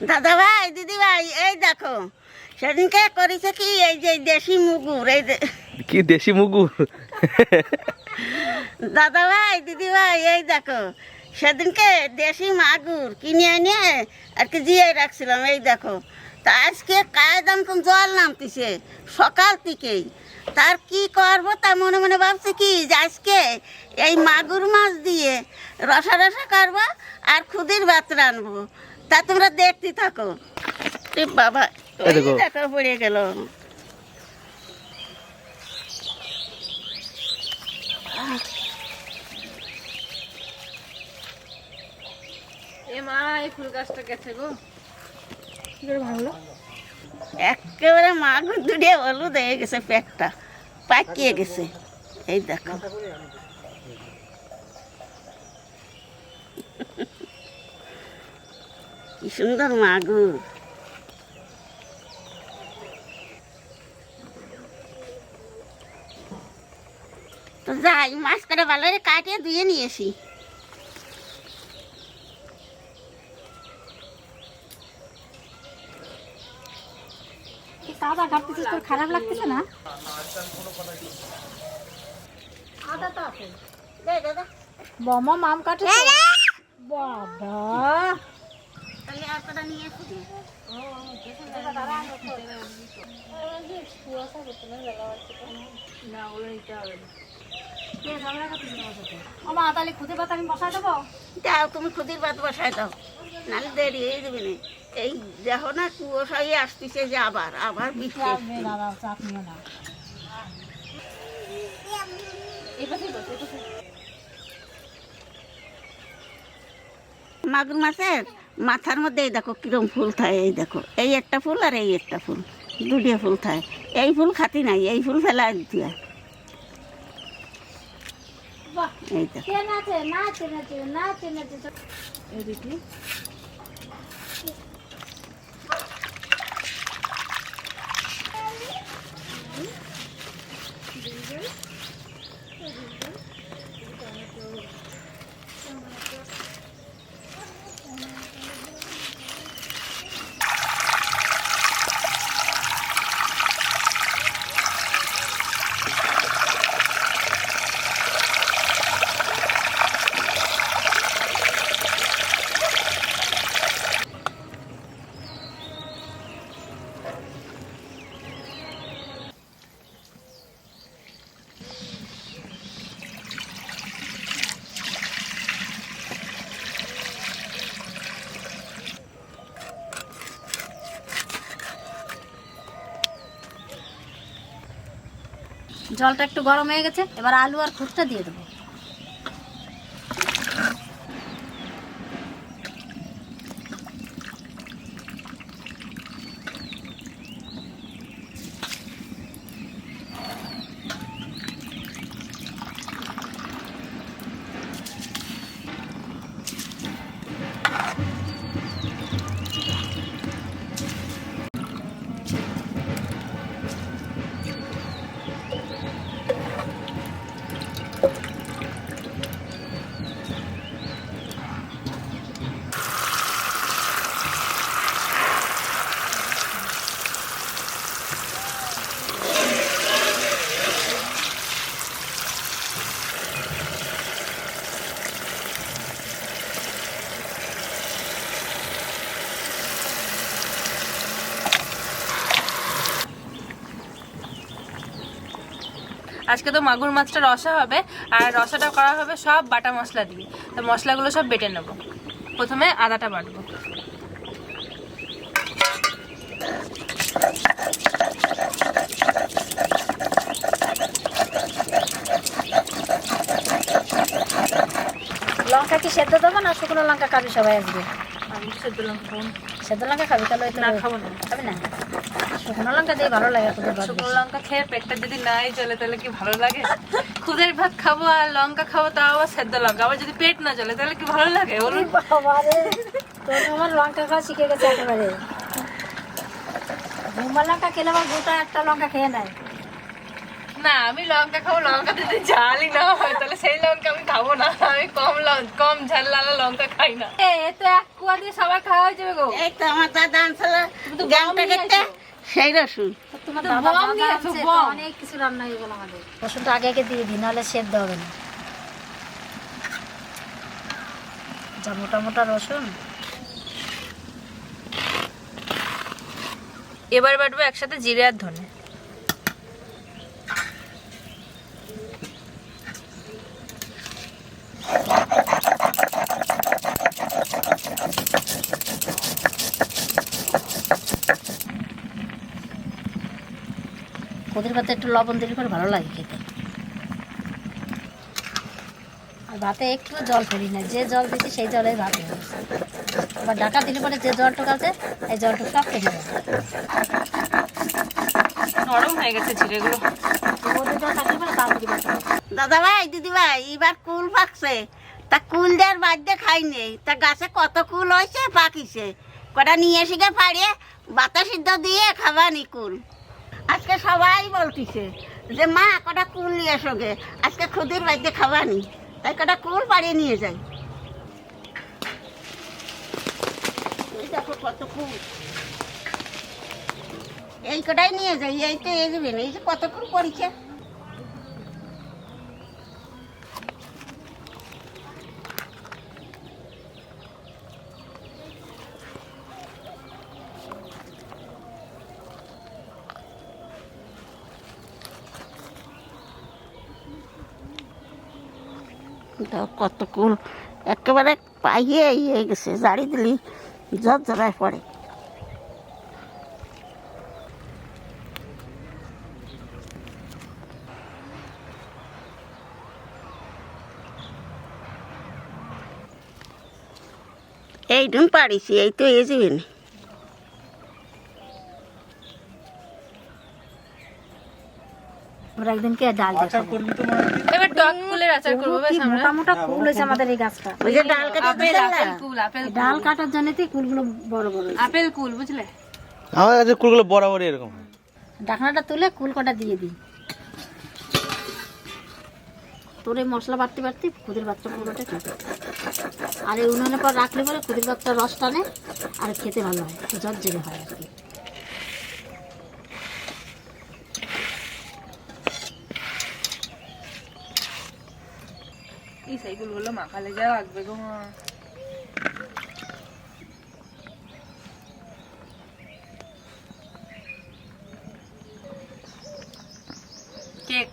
দাদা ভাই দিদি ভাই এই দেখো সেদিনকে করেছে কি এই যে দেশি মুগুর এই যে কি দেশি মুগুর? দাদা ভাই দিদি ভাই এই দেখো সেদিনকে দেশি মাগুর কিনে এনে আর কি জিয়ে রাখছিলাম এই দেখো। তা আজকে কায়দাম তো জল নামতেছে সকাল থেকেই। তার কি করব তা মনে মনে ভাবছি কি যে আজকে এই মাগুর মাছ দিয়ে রসা রসা করব আর খুদির ভাত রানবো তা তোমরা দেখতে থাকো। বাবা দেখো। পড়ে গেল। এ মা এই ফুল গাছটা গেছে গো। কি একেবারে মাগুর দুটিয়ে হলুদ হয়ে গেছে পেটটা পাকিয়ে গেছে। এই দেখো। কি সুন্দর মাগুর তো যাই মাছ করে ভালো করে কাটিয়ে ধুয়ে নিয়েছি তোর খারাপ লাগতেছে না? মাম কাটে বাবা! তাহলে আর কটা নিয়ে আসি না ওগুলো নিতে হবে না। আমা তাহলে খুদে পাতা আমি বসাই দেবো? দাও তুমি খুদির ভাত বসায় দাও। নাহলে দেরি হয়ে যাবে না। এই দেখো না কুয়াশাই আসতেছে যে আবার আবার বৃষ্টি মাগুর মাছের? মাথার মধ্যে এই দেখো কিরম ফুল থাকে এই দেখো। এই একটা ফুল আর এই একটা ফুল দুটিয়া ফুল থাকে এই ফুল খাতি নাই এই ফুল ফেলা দিয়া বাহ এই দেখো। জলটা একটু গরম হয়ে গেছে এবার আলু আর খুদটা দিয়ে দেবো। আজকে তো মাগুর মাছটা রসা হবে, আর রসাটা করা হবে সব বাটা মশলা দিয়ে। তো মশলাগুলো সব বেটে নেব। প্রথমে আদাটা বাটবো। লঙ্কা কি সেদ্ধ দেবো না শুকনো লঙ্কা খাবি সবাই আসবে? আমি সেদ্ধ লঙ্কা খাব সেদ্ধ লঙ্কা খাবি তাহলে না খাব না। খাবি না? শুকনো লঙ্কা দিয়ে ভালো লাগে শুকনো লঙ্কা খেয়ে পেটটা যদি নাই চলে তাহলে কি ভালো লাগে? খুদের ভাত খাব আর লঙ্কা খাব তাও আবার সেদ্ধ লঙ্কা। আবার যদি পেট না চলে তাহলে কি ভালো লাগে বলুন? আমার লঙ্কা খাওয়া শিখে গেছে একেবারে। লঙ্কা খেলে আমার গোটা একটা লঙ্কা খেয়ে নেয়। না আমি লঙ্কা খাব ঝালই না হয় তাহলে সেই লঙ্কা আমি খাব না। আমি কম কম ঝাল লালা লঙ্কা খাই না। এ এ তো এক কুয়া দিয়ে সবার খাওয়া হয়ে যাবে গো। এই তো আমার দাদা আনছিল তো গ্যাং গম নিয়ে প্যাকেটটা আইছো। সেই রসুন। অনেক কিছু রান্না হয়ে গেল আমাদের। রসুনটা আগে আগে দিয়ে দিই নাহলে সেদ্ধ হবে না। যা মোটা মোটা রসুন। এবার বাটবো একসাথে জিরে আর ধনে। কদির ভাতে একটু লবণ দিলে পরে ভালো লাগে খেতে। আর ভাতে একটু জল ফেলি না যে জল দিচ্ছি সেই জলে ভাত হয়ে গেছে। আবার ডাকা দিলে পরে যে জলটুকু আছে এই জলটুকু সব কেটে যাবে। নরম হয়ে গেছে জিরেগুলো। কদির জল থাকলে পরে তাড়াতাড়ি। দাদা ভাই দিদি ভাই এবার কুল পাকছে। তা কুল দেওয়ার বাদ্যে খাই নেই। তা গাছে কত কুল হয়েছে পাকিছে। কটা নিয়ে এসে পাড়িয়ে বাতা সিদ্ধ দিয়ে খাবানি কুল। আজকে সবাই বলতিছে যে, মা, কটা কুল নিয়ে এসো গে। আজকে খুদির বাদ্যে খাবানি। তাই কটা কুল পাড়িয়ে নিয়ে যাই। এই এই কটাই নিয়ে যাই, এই তো এগবেন এই যে কত কুল পড়েছে। কত কুল একেবারে পাইয়ে ইয়ে গেছে জাড়ি দিলি জবাই পড়ে। এই ডুন পারিছি এই তো এ আমরা একদিনকে ডাল দেখাবো। এবার টক কুলের আচার করব বেশ আমরা। মোটা মোটা কুল হয়েছে আমাদের এই গাছটা। ওই যে ডাল কেটে আপেল দিলাম আপেল। ডাল কাটার জন্য তো কুলগুলো বড় বড় আপেল কুল বুঝলে? আমার কাছে বরাবরই এরকম। ঢাকনাটা তুলে কুল কটা দিয়ে দিই। তোর এই মশলা বাড়তে বাড়তে খুদের বাচ্চা পুরোটা খেতে আর এই উনুনের পর রাখলে পরে খুদের বাচ্চা রস টানে আর খেতে ভালো হয় ঝরঝরে হয় আর কি। এই সাইকেলগুলো মাখালে যা লাগবে গো মা। কেক।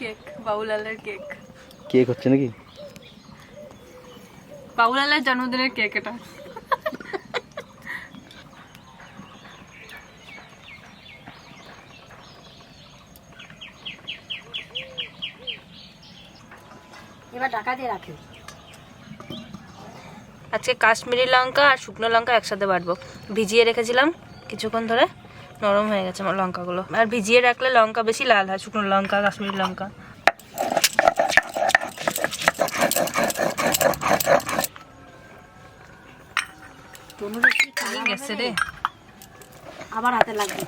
কেক বাউলালের কেক। কেক হচ্ছে নাকি? বাউলালের জন্মদিনের কেক এটা। এবার ঢাকা দিয়ে রাখি আজকে কাশ্মীরি লঙ্কা আর শুকনো লঙ্কা একসাথে বাটবো। ভিজিয়ে রেখেছিলাম কিছুক্ষণ ধরে নরম হয়ে গেছে আমার লঙ্কাগুলো। আর ভিজিয়ে রাখলে লঙ্কা বেশি লাল হয় শুকনো লঙ্কা কাশ্মীরি লঙ্কা। গেছে রে। আবার হাতে লাগবে।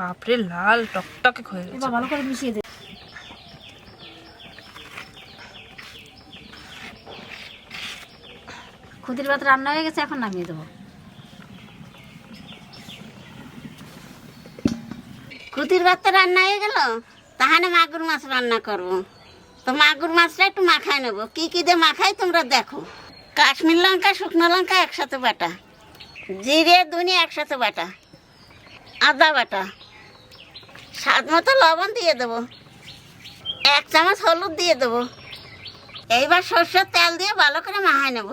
বাপরে, লাল টকটকে হয়ে গেছে। ভালো করে মিশিয়ে দে। খুদির ভাত রান্না হয়ে গেছে, এখন নামিয়ে দেবো। কুতির ভাত তো রান্না হয়ে গেল, তাহলে মাগুর মাছ রান্না করব। তো মাগুর মাছটা একটু মাখায় নেব। কি কি দিয়ে মাখাই তোমরা দেখো। কাশ্মীর লঙ্কা, শুকনো লঙ্কা একসাথে বাটা। জিরে ধনে একসাথে বাটা। আদা বাটা। স্বাদ মতো লবণ দিয়ে দেবো। এক চামচ হলুদ দিয়ে দেবো। এইবার সর্ষের তেল দিয়ে ভালো করে মাখায় নেব।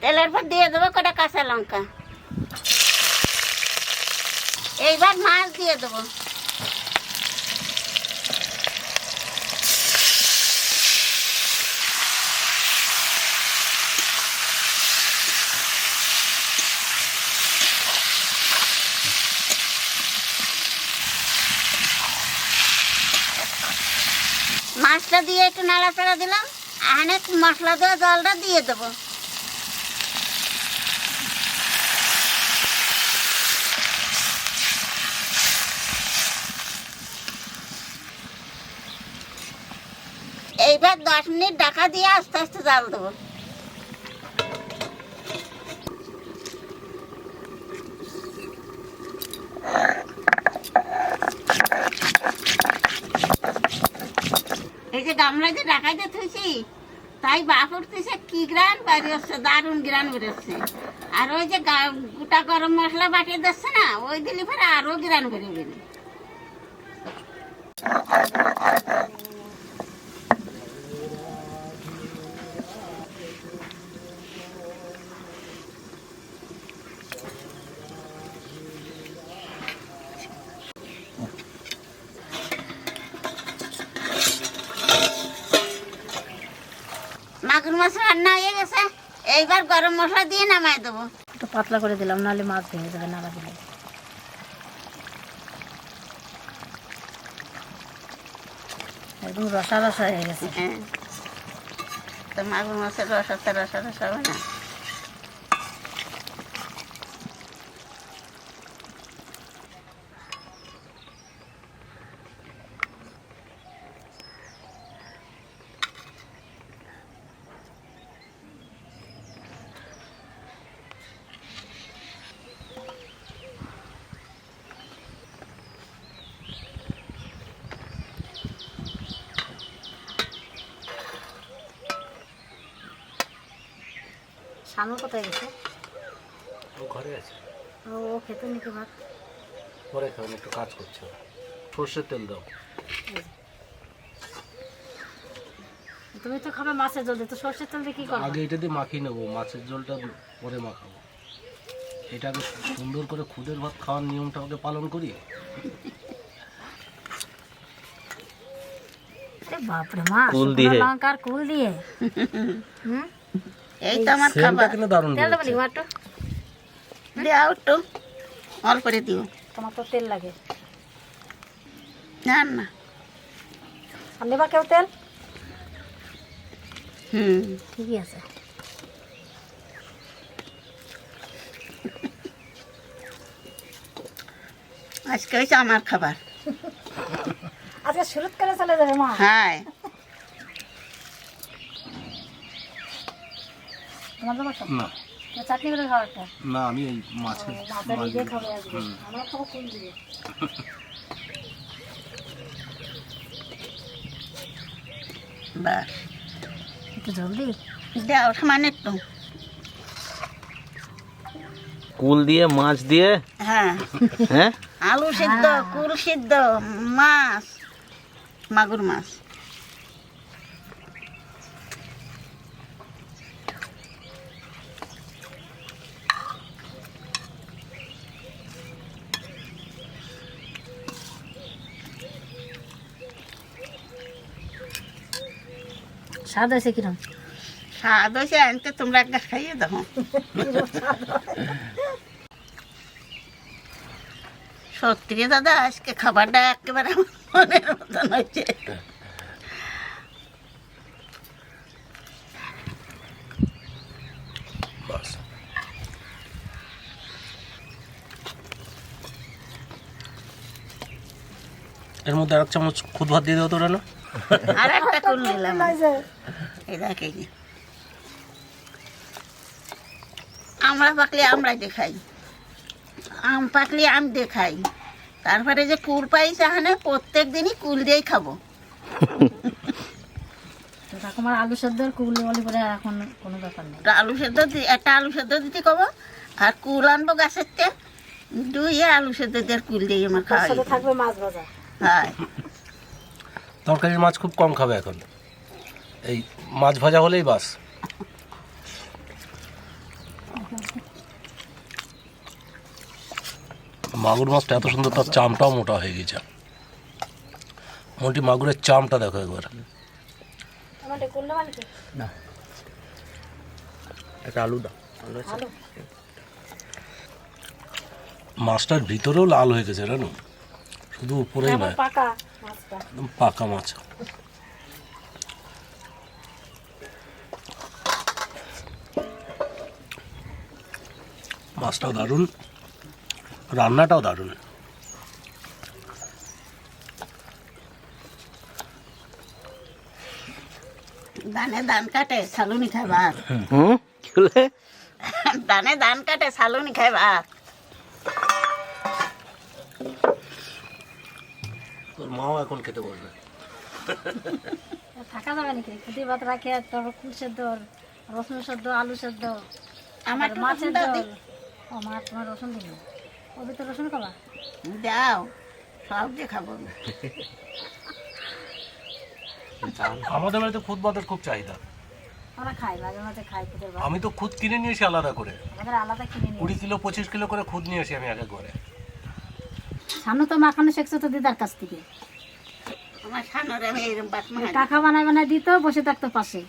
তেলের পর দিয়ে দেবো কটা কাঁচা লঙ্কা। এইবার মাছ দিয়ে দেবো মাছটা দিয়ে একটু নাড়াচাড়া দিলাম, এখানে মশলা দেওয়া জলটা দিয়ে দেবো। এইবার দশ মিনিট ডাকা দিয়ে আস্তে আস্তে জাল দেবো। এই যে ঢাকাইতে থুইছি, তাই বাপ উঠতেছে, কি গ্রান বাড়ি হচ্ছে দারুণ গ্রান বেরোচ্ছে আর ওই যে গোটা গরম মশলা বাটিয়ে দিচ্ছে না, ওই দিলে পরে আরও গ্রান বেরোবে মাগুর মাছ রান্না হয়ে গেছে এইবার গরম মশলা দিয়ে নামাই দেবো। একটু পাতলা করে দিলাম নাহলে মাছ ভেঙে যাবে নাড়া দিলে। একদম রসা রসা হয়ে গেছে। হ্যাঁ। তো মাগুর মাছের রসা রসা রসা হবে না। শানু কোথায় গেছে? ও ঘরে আছে। ও ও খেতে নাকি ভাত? পরে খাবেন একটু কাজ করছে। সর্ষের তেল দাও। তুমি তো খাবে মাছের জল দিয়ে তো সর্ষের তেল দিয়ে কি করবে? আগে এটা দিয়ে মাখিয়ে নেব মাছের জলটা পরে মাখাবো। এটাকে সুন্দর করে খুদের ভাত খাওয়ার নিয়মটা ওকে পালন করি? বাপরে মা কুল দিয়ে। লঙ্কা আর কুল দিয়ে। হুম? এই তো আমার খাবার। কিন্তু দারুণ তেল দেবো একটু দেওয়া একটু অল্প করে দিও। তোমার তো তেল লাগে। না না। আর নেবা কেউ তেল? হুম। ঠিকই আছে। আজকে হয়েছে আমার খাবার। আজকে শুরুত করে চলে যাবে মা। হ্যাঁ। তোমার জন্য সব না। চাটনি করে খাওয়ার না আমি এই মাছের মাছ নিজে খাবে আমরা খাব কুল দিয়ে? বাস একটু জলদি? দেওয়া সামান্য একটু। কুল দিয়ে মাছ দিয়ে? হ্যাঁ। হ্যাঁ? আলু সিদ্ধ কুল সিদ্ধ মাছ মাগুর মাছ। স্বাদ হয়েছে কিরম? স্বাদ হয়েছে আনতে তোমরা একটা খাইয়ে দেখো সত্যি দাদা আজকে খাবারটা একেবারে মনের মতন হয়েছে। এর মধ্যে আর এক চামচ খুদ ভাত দিয়ে দাও তো না। আর একটা কুল নিলাম। এই দেখে আমরা পাকলে আমরাই দেখাই। আম পাকলে আম দেখাই। তারপরে যে কুল পাইছে এখানে প্রত্যেক দিনই কুল দিয়েই খাব। তো আলু সেদ্ধ কুল বলি করে এখন কোনো ব্যাপার নেই। একটা আলু সেদ্ধ একটা আলু সেদ্ধ দিতে কব আর কুল আনব গাছের তে। দুই আলু সেদ্ধ দিয়ে কুল দিয়ে আমার খাওয়াই সাথে থাকবে মাছ ভাজা। হয়। তরকারির মাছ খুব কম খাবে এখন। এই মাছ ভাজা হলেই বাস। মাগুর মাছটা এত সুন্দর তার চামটাও মোটা হয়ে গেছে। মোটি মাগুরের চামটা দেখো একবার। মাছটার ভিতরেও লাল হয়ে গেছে জানো? শুধু উপরেই নয়। একদম পাকা মাছ। মাছটাও দারুণ রান্নাটাও দারুণ। দানে দান কাটে সালুনি খায় ভাত। দানে দান কাটে সালুনি খায় ভাত। মাও এখন খেতে বসবে। থাকা যাবে নাকি? খুদির ভাত রাখে তোর কুল সেদ্ধ রসুন সেদ্ধ আলু সেদ্ধ আমার মাছের দিই। ও মা তোমার রসুন দিল ওবি তো রসুন খাবা? দাও সব দিয়ে খাব আমাদের বাড়িতে খুদ ভাতের খুব চাহিদা। আমরা খাই মাঝে মাঝে খাই খুদের ভাত। আমি তো খুদ কিনে নিয়ে এসি আলাদা করে। আমাদের আলাদা কিনে কুড়ি কিলো পঁচিশ কিলো করে খুদ নিয়ে আসি আমি আগে করে সামনে তো মাখানো শেখছো তো দিদার কাছ থেকে। কাকা বানায় বানায় দিত বসে থাকতো পাশে।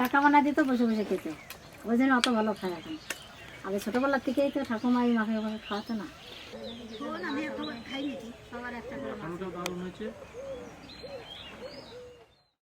টাকা বানায় দিত বসে বসে খেত। ওই জন্য অত ভালো খায় এখন। আগে ছোটবেলার থেকেই তো ঠাকুমা এই মাখে খাওয়াতো না।